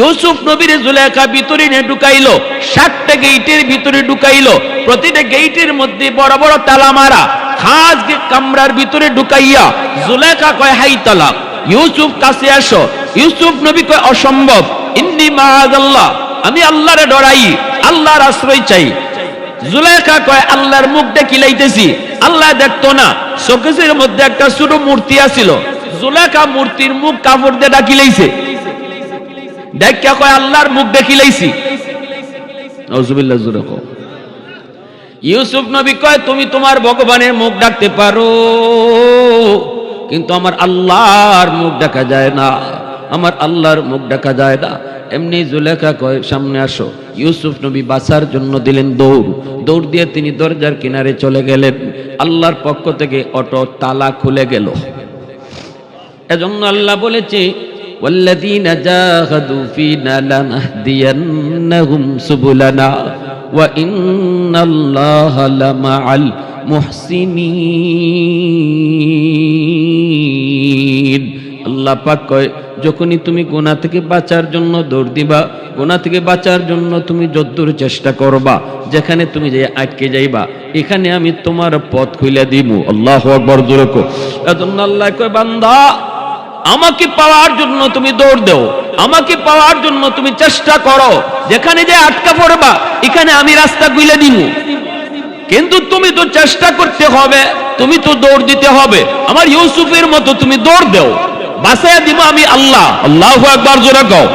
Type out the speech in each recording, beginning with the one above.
ইউসুফ নবীর জুলেখা ভিতরে নিয়ে ঢুকাইলো, সাতটা গেইটের ভিতরে ঢুকাইলো, প্রতিটা গেইটের মধ্যে বড় বড় তালা মারা খাস কামরার ভিতরে ঢুকাইয়া জুলেখা কয়, হাই তালাক ইউসুফ কাছে আসো, ইউসুফ নবী কয়, অসম্ভব, ইন্নি মাহাদাল্লাহ আমি আল্লাহরে ডরাই, আল্লাহর আশ্রয় চাই। জুলেখা কয়, আল্লাহর মুখ দেখিলাইতেছি আল্লাহ দেখতো না, শোকেসের মধ্যে একটা ছোট মূর্তি আছিল জুলেখা মূর্তির মুখ কাপড় দিয়ে ডাকিলাইছে দেখা কয়, আল্লাহর মুখ দেখিলাইছি নজুবিল্লাহ জুরে। ইউসুফ নবী কয়, তুমি তোমার ভগবানের মুখ ডাকতে পারো, কিন্তু আমার আল্লাহর মুখ দেখা যায় না। আমার আল্লাহর মুখ দেখা যায় না। এমনি জুলেখা কয়, সামনে আসো। ইউসুফ নবী বাঁচার জন্য দিলেন দৌড়। দৌড় দিয়ে তিনি দরজার কিনারে চলে গেলেন। আল্লাহর পক্ষ থেকে অটো, তালা খুলে গেল। এজন্য আল্লাহ বলেছে والذين جاهدوا فينا لنهدينهم سبلنا وإن الله لمع المحسنين আল্লাহ পাক কয় যখনই তুমি গোনা থেকে বাঁচার জন্য দৌড় দিবা গোনা থেকে বাঁচার জন্য তুমি যদ্দূর চেষ্টা করবা যেখানে তুমি যে আটকে যাইবা এখানে আমি তোমার পথ খুলে দিব আল্লাহ আকবর জোরে কো এজন্য আল্লাহ কয় বান্দা আমাকে পাওয়ার জন্য তুমি দৌড় দেও। আমাকে পাওয়ার জন্য তুমি চেষ্টা করো। যেখানে যে আটকা পড়বা, এখানে আমি রাস্তা গুলে দিব কিন্তু তুমি তো চেষ্টা করতে হবে, তুমি তো দৌড় দিতে হবে। আমার ইউসুফের মতো তুমি দৌড় দেও। বাসায় দিব আমি আল্লাহ। আল্লাহ একবার জোরে কও।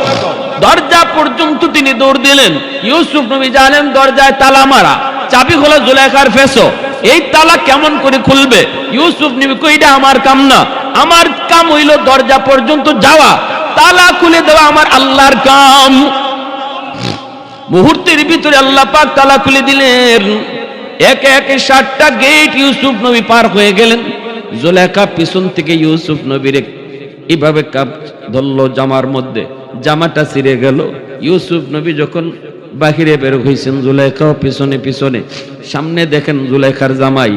দরজা পর্যন্ত তিনি দৌড় দিলেন। ইউসুফ নবী জানেন দরজায় তালা মারা। চাবি হলো জুলেখার ফেসো। এই তালা কেমন করে খুলবে? ইউসুফ নবী কইটা আমার কাম না। আমার কাম হইল দরজা পর্যন্ত যাওয়া। তালা খুলে দেওয়া আমার আল্লাহর কাম। মুহূর্তের ভিতরে আল্লাহ পাক তালা খুলে দিলেন। একে একে ষাটটা গেট ইউসুফ নবী পার হয়ে গেলেন। জোলেখা পিছন থেকে ইউসুফ নবীর এভাবে কাপ ধরলো জামার মধ্যে। জামাটা ছিঁড়ে গেল। ইউসুফ নবী যখন বাহিরে বের হয়েছেন জুলেখাও পিছনে পিছনে। সামনে দেখেন জুলাইখার জামাই।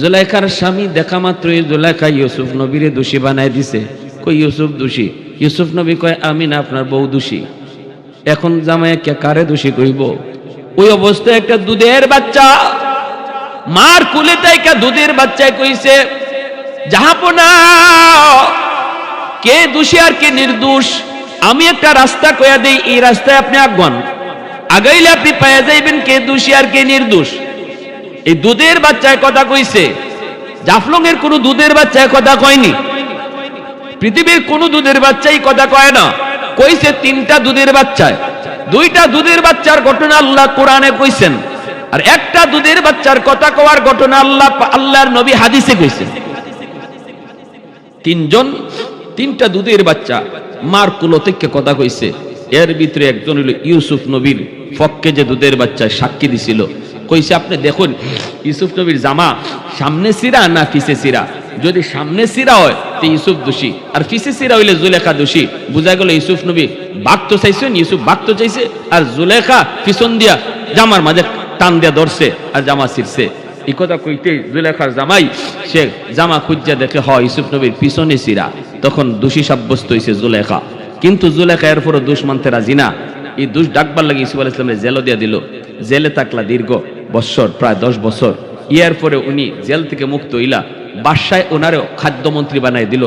জুলাইখার স্বামী দেখা মাত্রই জুলাইখা ইউসুফ নবীরে দোষী বানায় দিছে। কই ইউসুফ দোষী? ইউসুফ নবী কয় আমি না আপনার বউ দোষী। এখন জামাই কে কারে দোষী কইব ওই অবস্থায় একটা দুধের বাচ্চা, মার কুলে তাইকা দুধের বাচ্চায় কইছে, জাহাপনা, কে দোষী আর কে নির্দোষ? আমি একটা রাস্তা কয়া দেই, এই রাস্তায় আপনি আগুয়ান। আগাইলে আপনি পায়া যাইবেন কে দোষী আর কে নির্দোষ। এই দুধের বাচ্চায় কথা কইছে। জাফলং এর কোনো দুধের বাচ্চায় কথা কয়নি। পৃথিবীর কোন দুধের বাচ্চাই কথা কয় না। কইছে তিনটা দুধের বাচ্চায়। দুইটা দুধের বাচ্চার ঘটনা আল্লাহ কোরআনে কইছেন। আর একটা দুধের বাচ্চার কথা কওয়ার ঘটনা আল্লাহ আল্লাহর নবী হাদিসে কইছেন। তিনজন, তিনটা দুধের বাচ্চা। মার কুলো থেকে কথা কইছে। এর ভিতরে একজন হইল ইউসুফ নবীর পক্ষে যে দুধের বাচ্চা সাক্ষী দিছিল। কইছে, আপনি দেখুন, ইউসুফ নবীর জামা সামনে সিরা না পিছে সিরা? যদি সামনে সিরা হয়, তো ইউসুফ দোষী। আর পিছে সিরা হইলে জুলেখা দোষী। বুঝা গেল ইউসুফ নবী বাঘতো চাইছেন, ইউসুফ বাঘ তো চাইছে, আর জুলেখা পিছন দিয়া জামার মাঝে টান দিয়া ধরছে, আর জামা ছিড়ছে। কথা কইতে জামাই, সে জামা দেখে হয় ইউসুফ নবীর পিছনে সিরা। তখন দোষী সাব্যস্ত হয়েছে জুলেখা। কিন্তু জুলেখা এর পরে দুষ মানতে রাজি না। এই দোষ ডাকবার লাগে ইসুফ ইসলামের জেলও দিয়া দিল। জেলে তাকলা দীর্ঘ বৎসর, প্রায় দশ বছর। ইয়ার পরে উনি জেল থেকে মুক্ত হইলা বাসায় ওনারও খাদ্যমন্ত্রী বানাই দিল।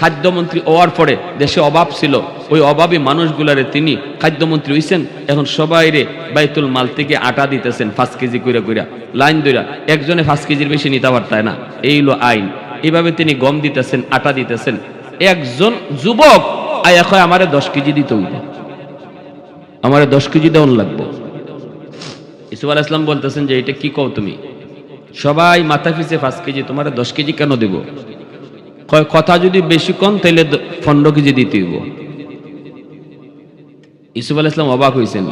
খাদ্যমন্ত্রী হওয়ার পরে দেশে অভাব ছিল। ওই অভাবী মানুষগুলারে তিনি খাদ্যমন্ত্রী হইছেন। এখন সবাই রে বাইতুল মাল থেকে আটা দিতেছেন পাঁচ কেজি কইরা কইরা। লাইন দইরা একজনে পাঁচ কেজির বেশি নিতে পারতায় না। এই হলো আইন। এইভাবে তিনি গম দিতেছেন, আটা দিতেছেন। একজন যুবক আয় এখন আমারে দশ কেজি দিতে হইবে। আমারে দশ কেজি দেওয়ান লাগবো। ইসুফ আল ইসলাম বলতেছেন যে, এটা কি কও তুমি? সবাই মাথা পিছে পাঁচ কেজি, তোমার দশ কেজি কেন দেব? কথা যদি বেশি তাইলে দ- পনেরো কেজি দিতে হইব। ইসুফ আল ইসলাম অবাক হয়েছেন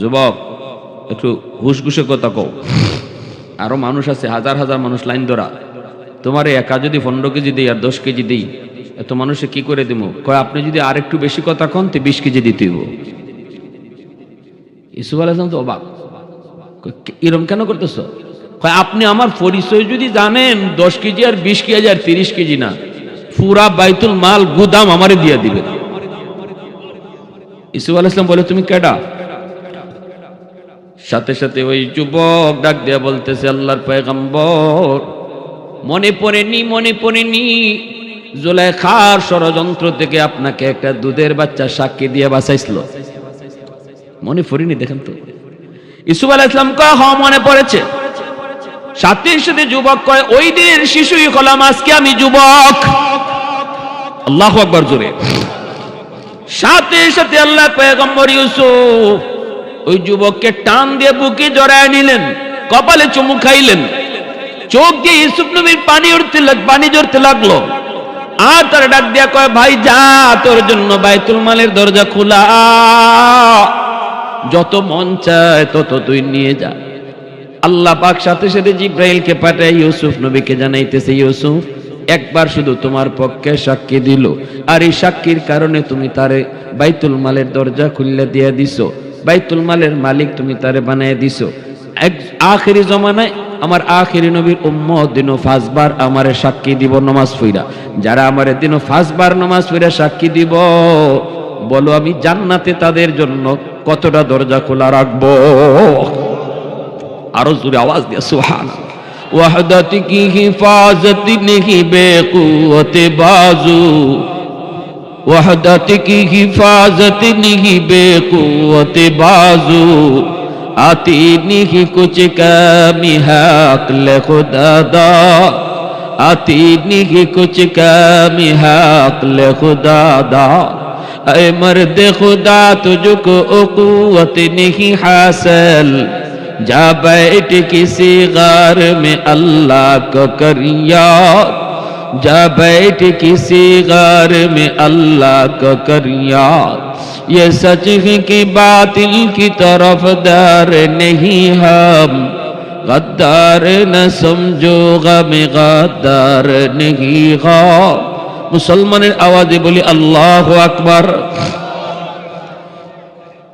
যুবক, একটু হুসগুসে কথা কও। আরও মানুষ আছে, হাজার হাজার মানুষ লাইন ধরা। তোমার একা যদি পনেরো কেজি দিই আর দশ কেজি দিই, এত মানুষে কি করে দিব কয়, আপনি যদি আর একটু বেশি কথা কন, তো বিশ কেজি দিতে হইব। ইসুফ আল ইসলাম তো অবাক। এরম কেন করতেছ? আপনি আমার পরিচয় যদি জানেন, দশ কেজি আর বিশ কেজি আর তিরিশ কেজি না। পুরা বাইতুল মাল গুদাম আমারে দিয়ে দিবে ইসুফ আল ইসলাম বলে, তুমি কেডা? সাথে সাথে ওই যুবক ডাক দিয়া বলতেছে, আল্লাহর পয়গম্বর, মনে পড়েনি মনে পড়েনি, জুলাইখার ষড়যন্ত্র থেকে আপনাকে একটা দুধের বাচ্চা সাক্ষী দিয়ে বাঁচাইছিল। মনে পড়েনি, দেখেন তো। ইসুফ আলাহ ইসলাম কয় হ মনে পড়েছে। সাথে সাথে যুবক কয়, ওই দিনের শিশুই হলাম, আজকে আমি যুবক। আল্লাহ আকবর জোরে। সাথে সাথে আল্লাহ পয়গম্বর ইউসুফ ওই যুবককে টান দিয়ে বুকে জড়ায় নিলেন, কপালে চুমু খাইলেন। চোখ দিয়ে ইউসুফ নবীর পানি উঠতে পানি জড়তে লাগল। আর তার ডাক দিয়া কয়, ভাই, যা, তোর জন্য বাইতুল মালের দরজা খোলা। যত মন চায় তত তুই নিয়ে যা। আল্লাহ পাক সাথে সাথে জিব্রাইলকে পাঠায়, ইউসুফ নবীকে জানাইতেছে, ইউসুফ, একবার শুধু তোমার পক্ষে সাক্ষী দিল। আর এই সাক্ষীর কারণে তুমি তারে বাইতুল মালের দরজা খুললে দিয়ে দিছো। বাইতুল মালের মালিক তুমি তারে বানায় দিছো। এক আখেরি জমানায় আমার আখেরি নবীর উম্মত দিনও ফাঁসবার আমারে সাক্ষী দিব নমাজ ফইরা যারা আমারে দিনও ফাঁসবার নমাজ ফইরা সাক্ষী দিব, বলো আমি জান্নাতে তাদের জন্য কতটা দরজা খোলা রাখব? আরো জোরে আওয়াজ দিয়ে সুহান وحدت کی حفاظت نہیں، بے قوت بازو۔ وحدت کی حفاظت نہیں، بے قوت بازو۔ آتی نہیں کچھ کمی ہے عقل خدا دا۔ آتی نہیں کچھ کمی ہے عقل خدا دا۔ اے مرد خدا، تجھ کو قوت نہیں حاصل۔ जा बैठ किसी गार में अल्लाह को कर जा बैठ किसी गार में अल्लाह को कर ये सच ही की बात की तरफ़ दार नहीं हम। गद्दार न समझो गम गद्दार नहीं हम। मुसलमान आवाज़े बोली, अल्लाह अकबर।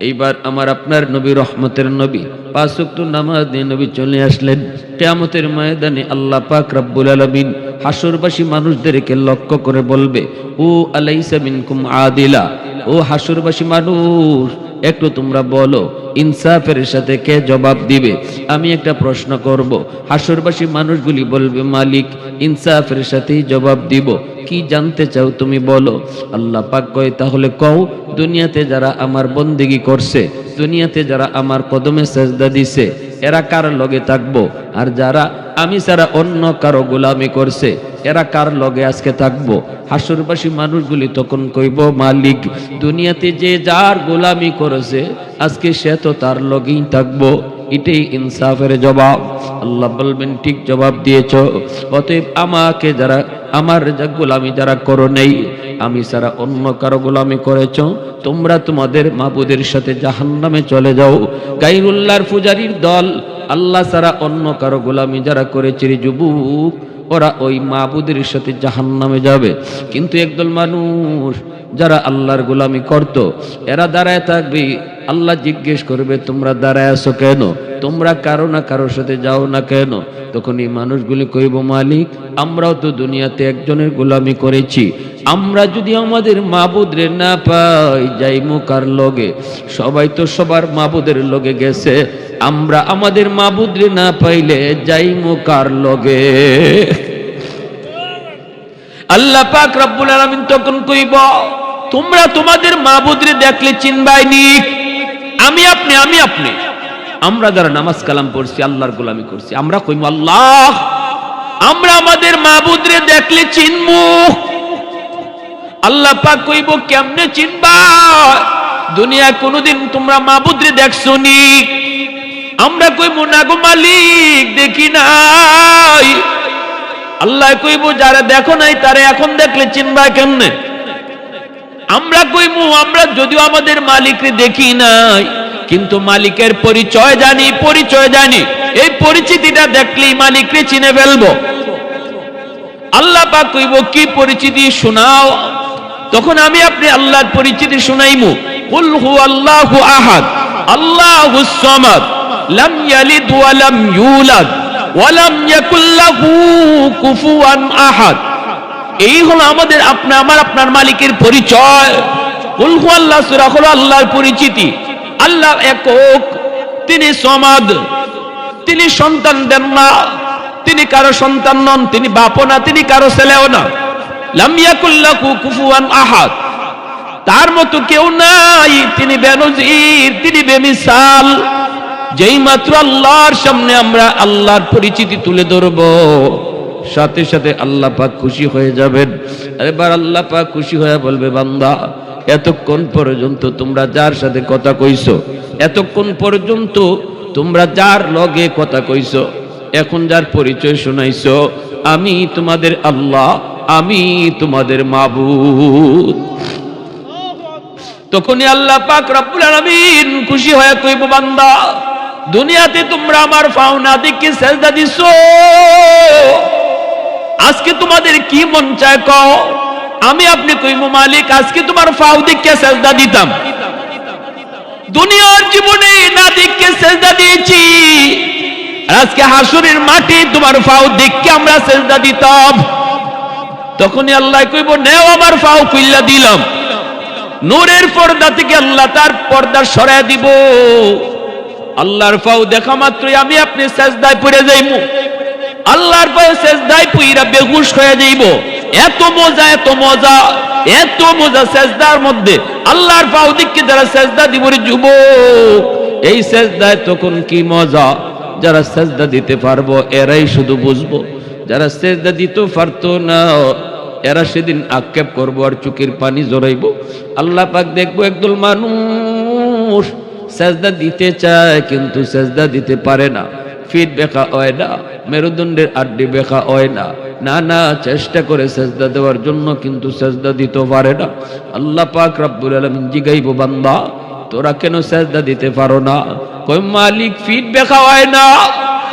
এইবার আমার আপনার নবী রহমতের নবী পাঁচ ওয়াক্ত নামাজ দিয়ে নবী চলে আসলেন। কেয়ামতের ময়দানে আল্লাহ পাক রব্বুল আলমিন হাসুরবাসী মানুষদেরকে লক্ষ্য করে বলবে, ও আলাইসা মিনকুম আদিলা, ও হাসুরবাসী মানুষ একটু তোমরা বলো, ইনসাফের সাথে কে জবাব দিবে? আমি একটা প্রশ্ন করব, হাসরবাসী মানুষগুলি বলবে, মালিক, ইনসাফের সাথেই জবাব দিব। কি জানতে চাও তুমি বলো? আল্লাহ পাক কয়, তাহলে কও, দুনিয়াতে যারা আমার বন্দিগি করছে, দুনিয়াতে যারা আমার কদমে সেজদা দিছে, এরা কার লগে থাকব? আর যারা আমি ছাড়া অন্য কারও গোলামি করছে এরা কার লগে আজকে থাকব? হাসুরবাসী মানুষগুলি তখন কইব, মালিক, দুনিয়াতে যে যার গোলামি করেছে, আজকে সে তো তার লগেই থাকব। এটাই ইনসাফের জবাব। আল্লাহ বলবেন, ঠিক জবাব দিয়েছ। অতএব আমাকে যারা, আমার যা গোলামি যারা করো নেই, আমি সারা অন্য কারও গোলামি করেছ। তোমরা তোমাদের মাবুদের সাথে জাহান্নামে চলে যাও। গাইরুল্লাহর পূজারীর দল, আল্লাহ সারা অন্য কারও গোলামি যারা করেছে যুবক ওরা ওই মাবুদের সাথে জাহান নামে যাবে। কিন্তু একদল মানুষ যারা আল্লাহর গোলামি করত, এরা দাঁড়ায় থাকবে আল্লাহ জিজ্ঞেস করবে, তোমরা দাঁড়ায় আছো কেন? তোমরা কারও না কারোর সাথে যাও না কেন? তখন এই মানুষগুলি কইব, মালিক, আমরাও তো দুনিয়াতে একজনের গোলামি করেছি। আমরা যদি আমাদের মাবুদরে না পাই যাই কার লগে? সবাই তো সবার মাবুদের লগে গেছে। আমরা আমাদের মাবুদরে না পাইলে যাইমু কার লগে? আল্লাহ পাক রব্বুল আলামিন তখন কইব, তোমরা তোমাদের মাবুদরে দেখলে চিনবাইনি আমি আপনি আমি আপনি। আমরা যারা নামাজ কালাম পড়ছি, আল্লাহর গোলামি করছি, আমরা কইম আল্লাহ। আমরা আমাদের মাবুদরে দেখলে চিনবো আল্লাহ পাক কইব, কেমনে চিনবা? দুনিয়া কোনোদিন তোমরা মাবুদরে দেখছ নি আমরা কইব না গো মালিক, দেখি নাই। আল্লাহ কইব, যারা দেখো নাই, তারে এখন দেখলে চিনবা কেমনে? আমরা কইমু, আমরা যদিও আমাদের মালিকরে দেখি নাই, কিন্তু মালিকের পরিচয় জানি পরিচয় জানি। এই পরিচিতিটা দেখলেই মালিকরে চিনে ফেলব। আল্লাহ পাক কইব, কি পরিচিতি শোনাও? তখন আমি আপনি আল্লাহর পরিচিতি শুনাইমু। কুল হু আল্লাহু আহাদ আল্লাহুস সামাদ, লাম ইয়ালিদ ওয়া লাম ইউলাদ, ওয়া লাম ইয়াকুল লাহু কুফুয়ান আহাদ। এই হলো আমাদের আপনার আমার আপনার মালিকের পরিচয়। আল্লাহ হলো আল্লাহর পরিচিতি। আল্লাহ একক তিনি সমাদ, তিনি সন্তান দেন না, তিনি কারও সন্তান নন, তিনি বাপও না, তিনি কারও ছেলেও না। লাম ইয়াকুল্লাহু কুফুয়ান তার মতো কেউ নাই, তিনি বেনজির, তিনি বেমিসাল। যেই মাত্র আল্লাহর সামনে আমরা আল্লাহর পরিচিতি তুলে ধরব। সাথে সাথে আল্লাহ পাক খুশি হয়ে যাবেন। এবার আল্লাহ পাক খুশি হয়ে বলবে, বান্দা, এতক্ষণ পর্যন্ত তোমরা যার সাথে কথা কইছো, এতক্ষণ পর্যন্ত তোমরা যার লগে কথা কইছো, এখন যার পরিচয় শোনাইছো, আমি তোমাদের আল্লাহ, আমি তোমাদের মাবুদ। তখনই আল্লাহ পাক রব্বুল আলামিন খুশি হয়ে কইব, বান্দা, দুনিয়াতে তোমরা আমার ফাওনা দিকে সেজদা দিছো। আজকে তোমাদের কি মন চায় কও? আমি আপনি কইমু, মালিক, আজকে তোমার ফাও দিকে সেজদা দিতাম। দুনিয়ার জীবনে না দিকে সেজদা দিয়েছি। আজকে হাসুরের মাটি তোমার ফাও দিককে আমরা সেজদা দিতাম। তখনই আল্লাহ কইব, নেও আমার ফাও কুইল্লা দিলাম। নূরের পর্দা থেকে আল্লাহ তার পর্দা সরায় দিব। আল্লাহর ফাও দেখা মাত্রই আমি আপনি সেজদায় পড়ে যাইব আল্লাহর পায়ে সেজদায় পুইরা বেহুশ হয়ে যাইব। এত মজা এত মজা এত মজা সেজদার মধ্যে। আল্লাহর পাও দিককে যারা সেজদা দিব রে যুব এই সেজদায় তখন কি মজা? যারা সেজদা দিতে পারব, এরাই শুধু বুঝব। যারা সেজদা দিতে পারতো না, এরা সেদিন আক্ষেপ করব আর চুকির পানি জড়াইব। আল্লাহ পাক দেখব একদল মানুষ সেজদা দিতে চায়, কিন্তু সেজদা দিতে পারে না। ফিট বেখা হয় না। মেরুদণ্ডের আড্ডি বেখা হয় না। না না চেষ্টা করে সেজদা দেওয়ার জন্য কিন্তু সেজদা দিতে পারে না। আল্লাহ পাক রব্বুল আলমিন জিগাইব, বান্দা, তোরা কেন সেজদা দিতে পারো না? কই মালিক, ফিট বেখা হয় না।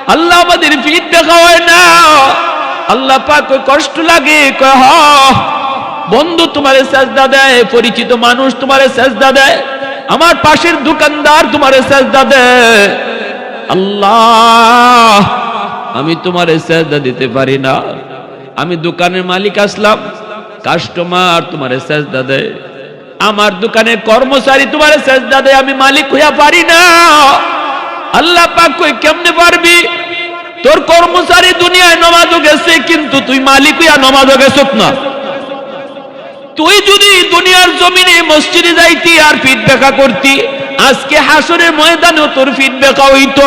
আল্লাহ আমাদের ফিট দেখা হয় না। আল্লাহ পাক কই কষ্ট লাগে। কয়, হ, বন্ধু তোমারে সেজদা দেয়, পরিচিত মানুষ তোমারে সেজদা দেয়, আমার পাশের দোকানদার তোমারে সেজদা দেয়। আল্লাহ আমি তোমার সেজদা দিতে পারি না। আমি দোকানের মালিক আসলাম, কাস্টমার তোমারে সেজদা দেয়। আমার দোকানের কর্মচারী তোমার সেজদা দেয়, আমি মালিক হইয়া পারি না। আল্লাহ পাক কই, কেমনে পারবি? তোর কর্মচারী দুনিয়ায় নমাজও গেছে, কিন্তু তুই মালিক হইয়া নমাজও গেছত না। তুই যদি দুনিয়ার জমিনে মসজিদে যাইতি আর ফিট দেখা করতি, আজকে হাসরের ময়দানেও তোর ফিট দেখা হইতো।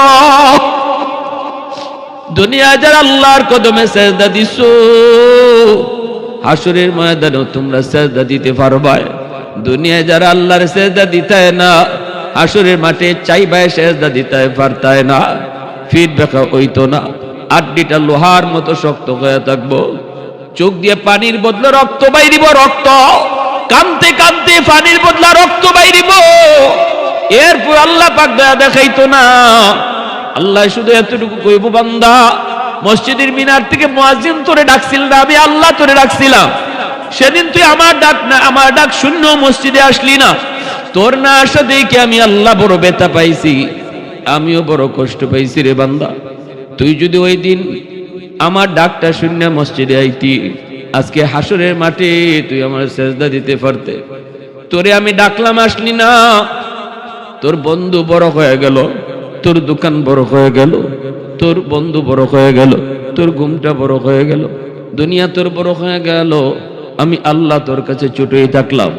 দুনিয়া যারা আল্লাহর কদমে সেজদা দিছ, হাসরের ময়দানেও তোমরা সেজদা দিতে পারবা দুনিয়ায় যারা আল্লাহর সেজদা দিতায় না, হাসরের মাঠে চাইবায় সেজদা দিতায় পারতায় না। ফিট দেখা হইতো না, আড্ডিটা লোহার মতো শক্ত হয়ে থাকব। চোখ দিয়ে পানির বদলে রক্ত বাইরিব, রক্ত। কানতে কানতে পানির বদলা রক্ত বাইরিব। এরপর আল্লাহ পাক দেখাইতো না। আল্লাহ শুধু এতটুকু কইব, বান্দা, মসজিদের মিনার থেকে মুয়াজ্জিন তোরে ডাকছিল না, আমি আল্লাহ তোরে ডাকছিলাম। সেদিন তুই আমার ডাক না, আমার ডাক শূন্য মসজিদে আসলি না। তোর না আসা দেখে আমি আল্লাহ বড় ব্যথা পাইছি। আমিও বড় কষ্ট পাইছি রে বান্দা। তুই যদি ওই দিন আমার ডাকটা শূন্য মসজিদে আইতি, আজকে হাসরের মাঠে তুই আমার সেজদা দিতে পারতে। তোরে আমি ডাকলাম, আসলি না। তোর বন্ধু বড় হয়ে গেল। তোর দোকান বড় হয়ে গেল, তোর বন্ধু বড় হয়ে গেল, তোর ঘুমটা বড় হয়ে গেল, দুনিয়া তোর বড় হয়ে গেল, আমি আল্লাহ তোর কাছে ছুটেই থাকলাম,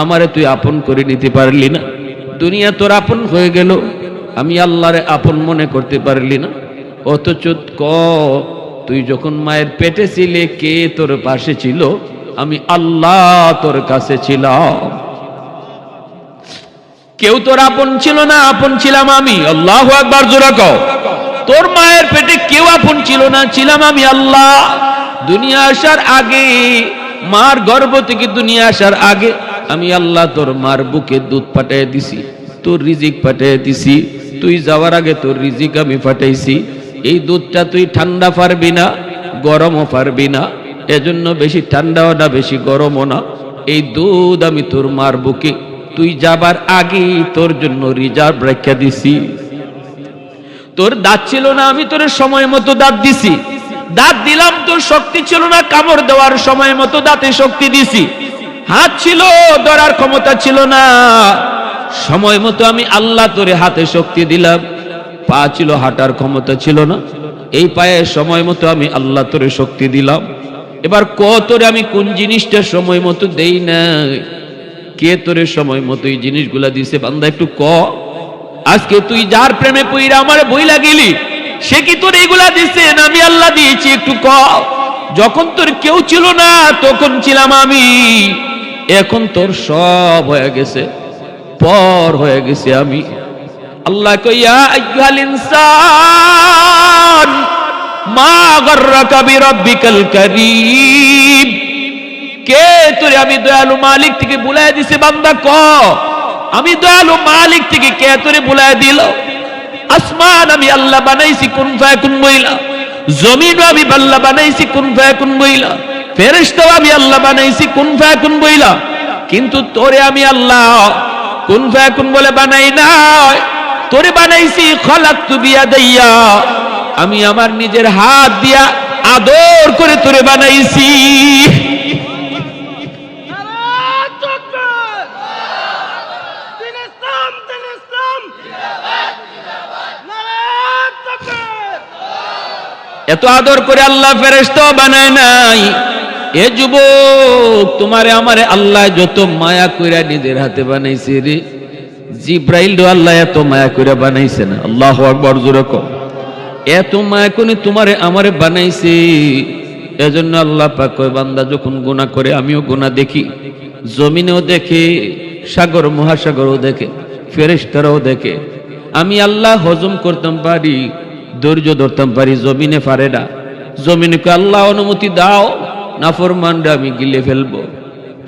আমারে তুই আপন করে নিতে পারলি না, দুনিয়া তোর আপন হয়ে গেল, আমি আল্লাহরে আপন মনে করতে পারলি না, অথচ ক, তুই যখন মায়ের পেটে ছিলে, কে তোর পাশে ছিল, আমি আল্লাহ তোর কাছে ছিলাম। কেউ তোর আপন ছিল না, আপন ছিলাম আমি। আল্লাহ একবার জোরা কও। তোর মায়ের পেটে কেউ আপন ছিল না, ছিলাম আমি আল্লাহ। দুনিয়া আসার আগে, মার গর্ভ থেকে দুনিয়া আসার আগে, আমি আল্লাহ তোর মার বুকে দুধ পাঠিয়ে দিছি, তোর রিজিক পাঠিয়ে দিছি। তুই যাওয়ার আগে তোর রিজিক আমি পাঠাইছি। এই দুধটা তুই ঠান্ডা পারবি না, গরমও পারবি না। এজন্য বেশি ঠান্ডাও না, বেশি গরমও না। এই দুধ আমি তোর মার বুকে তুই যাবার আগে তোর জন্য রিজার্ভ রেখে দিছি। তোর দাঁত ছিল না, আমি তোর সময় মতো দাঁত দিছি। দাঁত দিলাম, তোর শক্তি ছিল না, কামড় দেওয়ার সময় মতো দাঁতে শক্তি দিছি। হাত ছিল, ধরার ক্ষমতা ছিল না। সময় মতো আমি আল্লাহ তোরে হাতে শক্তি দিলাম। পা ছিল, হাঁটার ক্ষমতা ছিল না। এই পায়ে সময় মতো আমি আল্লাহ তোরে শক্তি দিলাম। এবার ক তোরে আমি কোন জিনিসটা সময় মতো দেই না কে তোরে সময় মতো এই জিনিসগুলা দিছে? বান্দা, একটু ক। আজকে তুই যার প্রেমে পইরা আমার বই লাগিলি, সে কি তোর দিছে? না, আমি আল্লাহ দিয়েছি, একটু ক। যখন তোর কেউ ছিল না, তখন ছিলাম আমি। এখন তোর সব হয়ে গেছে, পর হয়ে গেছে আমি। আল্লাহ কইয়া, আইয়ুহাল ইনসান, মা গর্রাকা বিরাব্বিকাল কারীম। কে তোরে আমি দয়ালু মালিক থেকে বুলাই দিছে, বান্দা ক? আমি দয়ালু মালিক থেকে কে তোরে বুলাই দিল? আসমান আমি আল্লাহ বানাইছি, কোন ফায়াকুন বইলা জমিনও আমি আল্লাহ বানাইছি, কোন ফায়াকুন বইলা ফেরেশতাও আমি আল্লাহ বানাইছি, কোন ফায়াকুন বইলা কিন্তু তোরে আমি আল্লাহ কোন ফায়াকুন বলে বানাই নাই। তোরে বানাইছি, খলাকতু বিয়াদাইয়া। আমি আমার নিজের হাত দিয়া আদর করে তোরে বানাইছি। এত আদর করে আল্লাহ ফেরেশতা বানায় নাই। এ যুবক, তোমারে আমারে আল্লাহ যত মায়া কইরা নিজের হাতে বানাইছে রে। জিব্রাইল আল্লাহ এত মায়া কইরা বানাইছে না। আল্লাহ আকবার, জোরে কও। এত মায়া কোনে তোমারে আমারে বানাইছে। এজন্য আল্লাহ পাক বান্দা যখন গুনাহ করে, আমিও গুনাহ দেখি। জমিনেও দেখে, সাগর, মহাসাগরও দেখে, ফেরেশতারাও দেখে। আমি আল্লাহ হজম করতাম পারি। ধৈর্য ধরতাম পারি, জমিনে পারে না। জমিনকে আল্লাহ অনুমতি দাও, নাফরমানরা আমি গিলে ফেলব।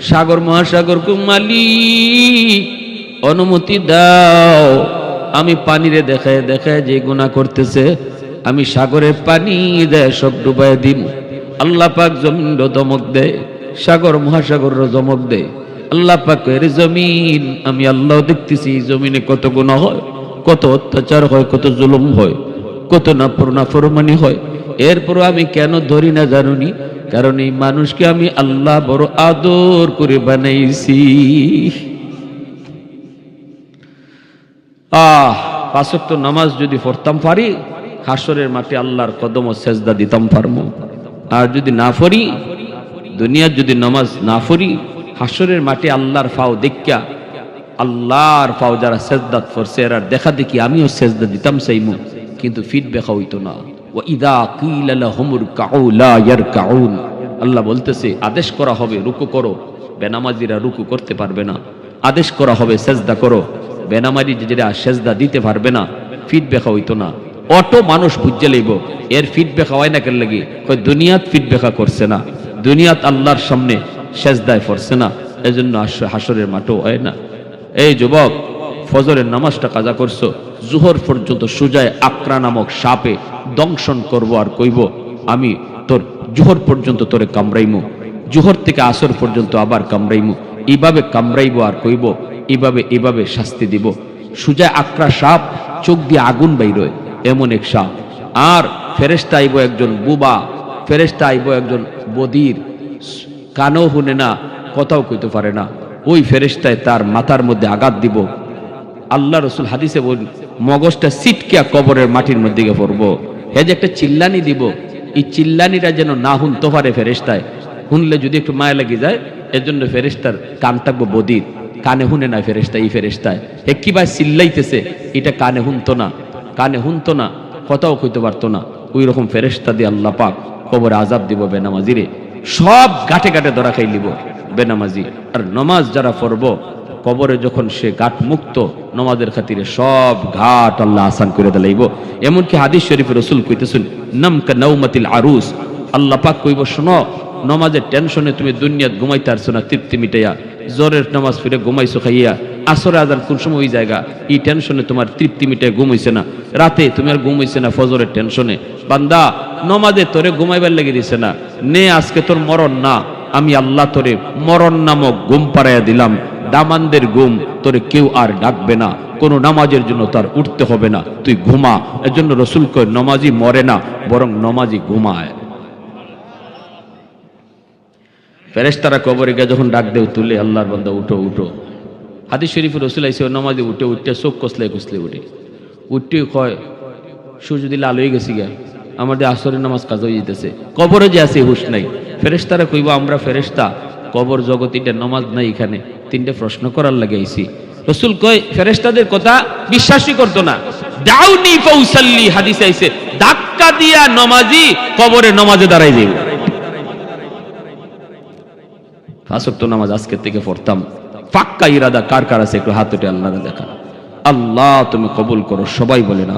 সাগর, মহাসাগর কু মালিক, অনুমতি দাও। আমি পানিরে দেখায় দেখায় যে গুণা করতেছে, আমি সাগরের পানি দেয়, সব ডুবাই দিম। আল্লাহ পাক জমিন দমক দেয়, সাগর মহাসাগর দমক দেয়। আল্লাহ পাক এর জমিন, আমি আল্লাহ দেখতেছি জমিনে কত গুণা হয়, কত অত্যাচার হয়, কত জুলুম হয়। কত না নাফরমানি হয়। এরপরও আমি কেন ধরি না জানুনি? কারণ এই মানুষকে আমি আল্লাহ বড় আদর করে বানাইছি। আহ পাঁচক্ত নামাজ যদি পড়তাম পারি, হাসরের মাঠে আল্লাহর কদম ও সেজদা দিতাম পারমু আর যদি না পড়ি, দুনিয়ার যদি নামাজ না পড়ি, হাসরের মাঠে আল্লাহর ফাও দেখা আল্লাহর ফাও যারা সেজদাত করছে, এরা দেখা দেখি আমিও সেজদা দিতাম সেইমু কিন্তু ফিডব্যাক হইতো না। ও ইদা কিলা লাহুমুর কাউ লা ইয়ারকাউন। আল্লাহ বলতেছে, আদেশ করা হবে, রুকু করো। বেনামাজিরা রুকু করতে পারবে না। আদেশ করা হবে, সেজদা করো। যেটা সেজদা দিতে পারবে না ফিডব্যাক হইতো না। অটো মানুষ বুঝে লইব, এর ফিডব্যাক হয় না কেন লাগি দুনিয়াত ফিডব্যাক করছে না। দুনিয়াত আল্লাহর সামনে সেজদায় পড়ছে না। এজন্য হাস- হাসরের মাঠও হয় না। এই যুবক, ফজরের নামাজটা কাজা করছ। জুহর পর্যন্ত সুজায় আকরা নামক সাপে দংশন করব আর কইব, আমি তোর জুহর পর্যন্ত তোরে কামড়াইমু। জুহর থেকে আসর পর্যন্ত আবার কামড়াইমু। এইভাবে কামড়াইব আর কইব এইভাবে এইভাবে শাস্তি দিব। সুজায় আকরা সাপ চোখ দিয়ে আগুন বাইরোয়, এমন এক সাপ। আর ফেরেস্তা আইব একজন বুবা ফেরেস্তা আইব একজন বদির। কানও শুনে না, কথাও কইতে পারে না। ওই ফেরেস্তায় তার মাথার মধ্যে আঘাত দিব। আল্লাহ রসুল হাদিসে বল মগজটা সিটকিয়া কবরের মাটির মধ্যে গিয়ে পড়ব। হে যে একটা চিল্লানি দিব, এই চিল্লানিটা যেন না হুনতে পারে ফেরেস্তায় শুনলে যদি একটু মায়া লেগে যায় এর জন্য ফেরেস্তার কান থাকব বদির। কানে হুনে না ফেরেস্তা এই ফেরেস্তায় হে কি ভাই চিল্লাইতেছে, এটা কানে হুনতো না। কানে হুনতো না, কথাও কইতে পারতো না। ওই রকম ফেরেস্তা দিয়ে আল্লাহ পাক কবরে আজাব দিব বেনামাজিরে। সব গাটে গাটে ধরা খাই লিব বেনামাজি। আর নমাজ যারা পড়ব, কবরে যখন সে গাট মুক্ত নমাজের খাতিরে সব ঘাট আল্লাহ আসান করে দিলাইব এমনকি হাদিস শরীফ রসুল কইতেছেন নামকা নৌমাতিল আরুস। আল্লাহ পাক কইব, শোনো, নমাজের টেনশনে তুমি দুনিয়াত ঘুমাইতে পারছ না, তৃপ্তি মিটাইয়া। জোরের নামাজ ফিরে ঘুমাইছো খাইয়া। আসরে আজান কোন সময় ওই জায়গা, এই টেনশনে তোমার তৃপ্তি মিটাই ঘুম হইছে না। রাতে তুমি আর ঘুম হইছে না ফজরের টেনশনে। বান্দা, নমাজে তোরে ঘুমাইবার লেগে দিছে না। নে, আজকে তোর মরণ না। আমি আল্লাহ তোরে মরণ নামক ঘুম পাড়াইয়া দিলাম। দামানদের ঘুম তোরে কেউ আর ডাকবে না। কোনো নামাজের জন্য তার উঠতে হবে না। তুই ঘুমা। এর জন্য রসুল কয়, নমাজি মরে না, বরং নমাজি ঘুমায়। ফেরেশতারা কবরে গিয়ে যখন ডাক দেও তুলে, আল্লাহর বান্দা, উঠো উঠো। হাদিস শরীফ রসুল আইসে নমাজে উঠে উঠে চোখ কসলে কসলে উঠে। উঠতে কয়, সূর্য দিলে আলো হয়ে গেছি গা। আমাদের আসরের নামাজ কাজ হয়ে যেতেছে। কবরে যে আছে, হুশ নাই। ফেরেশতারা কইব, আমরা ফেরেশতা, কবর জগতিটা নমাজ নাই এখানে। তিনটে প্রশ্ন করার লাগে আইছি। রসুল কয়, ফেরেশতাদের কথা বিশ্বাসই করতো না। দাউনি ফৌসাল্লি হাদিস আইছে, ধাক্কা দিয়া নমাজি, কবরে নমাজে দাঁড়াই যাইব। ফাঁসক্ত নামাজ আজকের থেকে পড়তাম। পাক্কা ইরাদা কার কার আছে, একটু হাত উঠে আল্লাহ দেখা। আল্লাহ, তুমি কবুল করো, সবাই বলে না